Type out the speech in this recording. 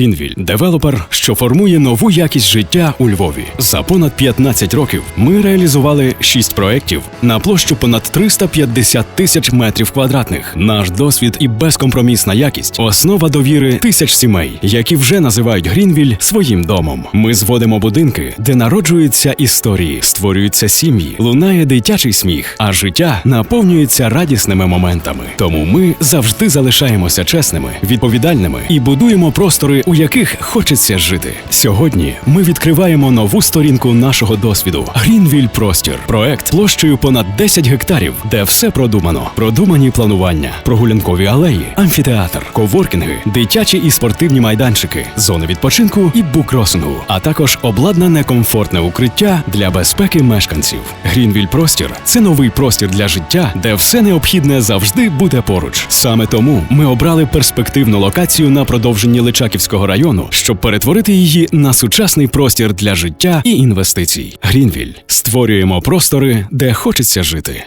Грінвіль девелопер, що формує нову якість життя у Львові. За понад 15 років ми реалізували 6 проєктів на площу понад 350 тисяч метрів квадратних. Наш досвід і безкомпромісна якість основа довіри тисяч сімей, які вже називають Грінвіль своїм домом. Ми зводимо будинки, де народжуються історії, створюються сім'ї, лунає дитячий сміх, а життя наповнюється радісними моментами. Тому ми завжди залишаємося чесними, відповідальними і будуємо простори, у яких хочеться жити. Сьогодні ми відкриваємо нову сторінку нашого досвіду. Грінвіль Простір проект площею понад 10 гектарів, де все продумано. Продумані планування, прогулянкові алеї, амфітеатр, коворкінги, дитячі і спортивні майданчики, зони відпочинку і букросингу, а також обладнане комфортне укриття для безпеки мешканців. Грінвіль Простір це новий простір для життя, де все необхідне завжди буде поруч. Саме тому ми обрали перспективну локацію на продовженні Личаківського району, щоб перетворити її на сучасний простір для життя і інвестицій. Грінвіль створюємо простори, де хочеться жити.